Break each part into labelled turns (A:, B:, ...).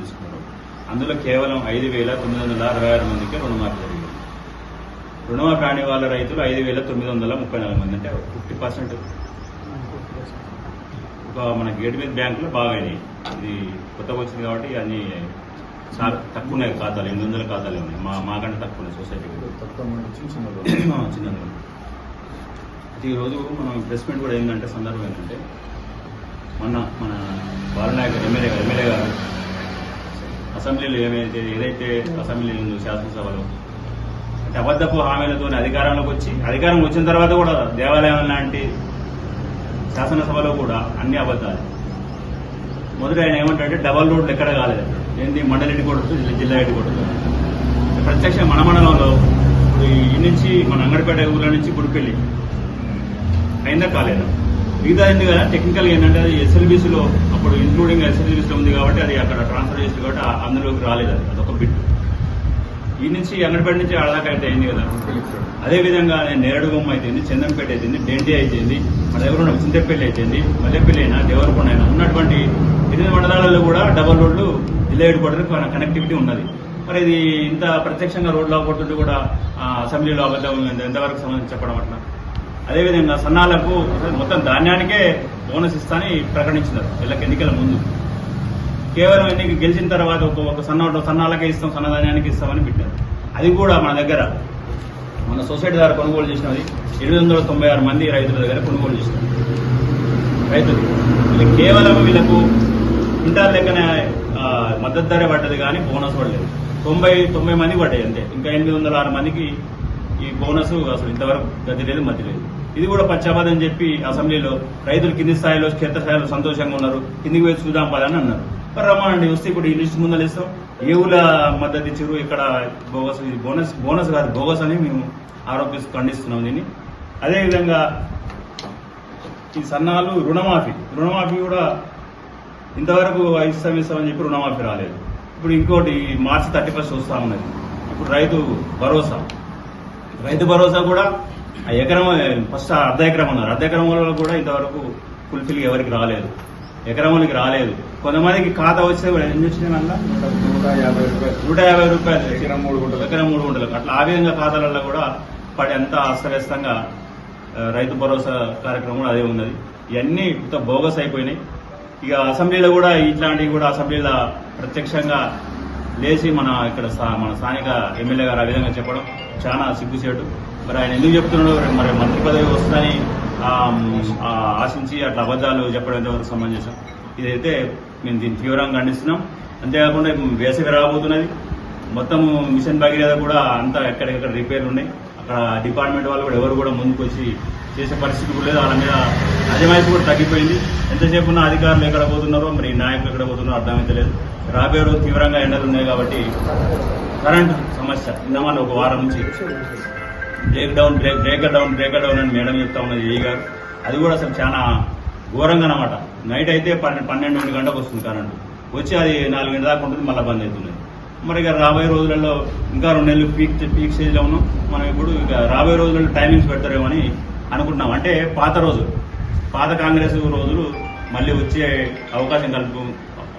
A: తీసుకున్నారు అందులో కేవలం ఐదు వేల తొమ్మిది వందల అరవై ఆరు మందికి రుణమాఫీ జరిగింది. రుణమాఫీ రాని వాళ్ళ రైతులు ఐదు వేల తొమ్మిది వందల ముప్పై నాలుగు మంది. అంటే ఫిఫ్టీ పర్సెంట్. ఒక మన గేట్ మీద బ్యాంకులో బాగా అయినాయి. ఇది కొత్తగా వచ్చింది కాబట్టి అన్ని చాలా తక్కువ ఉన్నాయి ఖాతాలు ఎనిమిది వందల ఖాతాలు ఉన్నాయి. మా మాకంటే తక్కువ ఉన్నాయి సొసైటీకి
B: మంది చిన్న
A: ఈరోజు మనం ప్రెస్ మీట్ కూడా ఏంటంటే సందర్భం ఏంటంటే మొన్న మన బాలనాయక్ ఎమ్మెల్యే గారు ఎమ్మెల్యే గారు అసెంబ్లీలో ఏమైతే ఏదైతే అసెంబ్లీ ఉందో శాసనసభలో అంటే అబద్ధపు హామీలతో అధికారంలోకి వచ్చి అధికారం వచ్చిన తర్వాత కూడా దేవాలయం లాంటి శాసనసభలో కూడా అన్ని అబద్ధాలు. మొదట ఆయన ఏమంటాడంటే డబల్ రోడ్లు ఎక్కడ కాలేదు. ఏంటి మండలి కొడుతూ జిల్లా ఇటు కొడుతూ ప్రత్యక్ష మన మండలంలో ఇప్పుడు ఈ నుంచి మన అంగడిపేట ఊళ్ళ నుంచి గుడికెళ్ళి అయిందా కాలేదా. మిగతా అయింది కదా టెక్నికల్ ఏంటంటే అది ఎస్ఎల్బీసీలో అప్పుడు ఇంక్లూడింగ్ ఎస్ఎల్బీసీలో ఉంది కాబట్టి అది అక్కడ ట్రాన్స్ఫర్ చేసింది కాబట్టి అందులోకి రాలేదు అది. అదొక బిట్ ఈ నుంచి అంగడిపేట నుంచి ఆడదాకా అయితే అయింది కదా. అదే విధంగా నేరడుగమ్మ అయిపోయింది చందంపేట అయితే డెండి అయితేంది మన దగ్గర ఉన్న చింతపల్లి అయితేంది మల్లెపల్లి అయినా దేవరకొండ అయినా ఉన్నటువంటి ఎనిమిది మండలాలలో కూడా డబల్ రోడ్లు జిల్లా హెడ్ క్వార్టర్ కనెక్టివిటీ ఉన్నది. మరి ఇది ఇంత ప్రత్యక్షంగా రోడ్లు అవ్వబడుతుంటే కూడా అసెంబ్లీలో అబద్ధం ఎంతవరకు సంబంధించి చెప్పడం అట్లా? అదేవిధంగా సన్నాలకు మొత్తం ధాన్యానికే బోనస్ ఇస్తానని ప్రకటించినారు. వీళ్ళకి ఎన్నికల ముందు. కేవలం ఎన్నిక గెలిచిన తర్వాత ఒక ఒక సన్న సన్నాలకే ఇస్తాం సన్నధాన్యానికి ఇస్తామని పెట్టారు. అది కూడా మన దగ్గర మన సొసైటీ ద్వారా కొనుగోలు చేసినది ఎనిమిది వందల తొంభై ఆరు మంది రైతుల దగ్గర కొనుగోలు చేసినారు. రైతులు. వీళ్ళు కేవలం వీళ్ళకు ఇంటర్ లెక్కన మద్దతు ధర పడ్డది కానీ బోనస్ పడలేదు. తొంభై తొంభై మంది పడ్డాయి అంతే. ఇంకా ఎనిమిది వందల ఆరు మందికి ఈ బోనస్ అసలు ఇంతవరకు గది లేదు మతి లేదు. ఇది కూడా పశ్చాత్తాపం చెప్పి అసెంబ్లీలో రైతులు కింది స్థాయిలో క్షేత్రస్థాయిలో సంతోషంగా ఉన్నారు. కిందికి వేసి చూద్దాం పదని అన్నారు. మరి రమ్మనండి వస్తే ఇప్పుడు ఈ లిస్ట్ ముందర ఇస్తాం ఏ ఊళ్ళ మద్దతు ఇచ్చారు? ఇక్కడ బోగస్ ఇది బోనస్ బోనస్ కాదు బోగస్ అని మేము ఆరోపిస్తూ ఖండిస్తున్నాం దీన్ని. అదేవిధంగా ఈ సన్నాలు రుణమాఫీ. రుణమాఫీ కూడా ఇంతవరకు ఇస్తాం ఇస్తామని చెప్పి రుణమాఫీ రాలేదు. ఇప్పుడు ఇంకోటి మార్చి థర్టీ ఫస్ట్ వస్తా ఉన్నది. ఇప్పుడు రైతు భరోసా. రైతు భరోసా కూడా ఆ ఎకరం ఫస్ట్ అర్ధ ఎకరం ఉన్నారు. అర్ధ ఎకరం కూడా ఇంతవరకు ఫుల్ఫిల్ ఎవరికి రాలేదు. ఎకరం వాళ్ళకి రాలేదు. కొంతమందికి ఖాతా వస్తే కూడా ఎన్ని వచ్చినాయి
B: నూట యాభై రూపాయలు.
A: నూట యాభై రూపాయలు.
B: ఎకరం మూడు గుంటలు.
A: ఎకరం మూడు గుంటలకు అట్లా ఆ విధంగా ఖాతాలలో కూడా పడి అంతా అస్తవ్యస్తంగా రైతు భరోసా కార్యక్రమం కూడా అదే ఉన్నది. ఇవన్నీ ఇంత బోగస్ అయిపోయినాయి. ఇక అసెంబ్లీలో కూడా ఇట్లాంటివి కూడా అసెంబ్లీలో ప్రత్యక్షంగా లేచి మన ఇక్కడ మన స్థానిక ఎమ్మెల్యే గారు ఆ విధంగా చెప్పడం చాలా సిగ్గుచేటు. మరి ఆయన ఎందుకు చెప్తున్నాడు మరి మంత్రి పదవి వస్తుందని ఆశించి అట్లా అబద్ధాలు చెప్పడం ఎంతవరకు సమంజసం? ఇదైతే మేము దీన్ని తీవ్రంగా ఖండిస్తున్నాం. అంతేకాకుండా వేసవి రాబోతున్నది. మొత్తం మిషన్ భగీరథ కూడా అంతా ఎక్కడెక్కడ రిపేర్లు ఉన్నాయి. అక్కడ డిపార్ట్మెంట్ వాళ్ళు కూడా ఎవరు కూడా ముందుకు వచ్చి చేసే పరిస్థితి కూడా లేదు. వాళ్ళ మీద అజమాయిషి కూడా తగ్గిపోయింది. ఎంతసేపు ఉన్న అధికారులు ఎక్కడ పోతున్నారో మరి నాయకులు ఎక్కడ పోతున్నారో అర్థమైతలేదు రాబోయే రోజు తీవ్రంగా ఎండలు ఉన్నాయి కాబట్టి కరెంట్ సమస్య. ఇందామని ఒక వారం నుంచి break down break breaker down breaker down అని మేడం చెప్తా ఉన్నది ఏ గారు. అది కూడా అసలు చాలా ఘోరంగా అనమాట నైట్ అయితే పన్నెండు పన్నెండు రెండు గంటకు వస్తుంది కరెంటు. వచ్చి అది నాలుగు గంటల దాకా ఉంటుంది మళ్ళీ బంద్ అవుతుంది. మరి ఇక రాబోయే రోజులలో ఇంకా రెండు నెలలు పీక్ పీక్ స్టేజ్లో ఉన్నాం. మనం ఇప్పుడు ఇక రాబోయే రోజులలో టైమింగ్స్ పెడతారేమో అని అనుకుంటున్నాం. అంటే పాత రోజు పాత కాంగ్రెస్ రోజులు మళ్ళీ వచ్చే అవకాశం కలుపు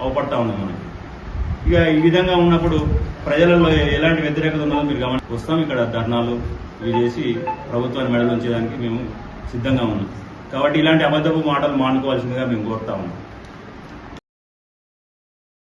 A: అవపడతా ఉన్నాం మనకి. ఇక ఈ విధంగా ఉన్నప్పుడు ప్రజలలో ఎలాంటి వ్యతిరేకత ఉన్నదో మీరు గమని వస్తాం ఇక్కడ ధర్నాలు ఇవి చేసి ప్రభుత్వాన్ని మెడలు ఉంచేదానికి మేము సిద్ధంగా ఉన్నాం. కాబట్టి ఇలాంటి అబద్ధపు మాటలు మానుకోవాల్సిందిగా మేము కోరుతా ఉన్నాం.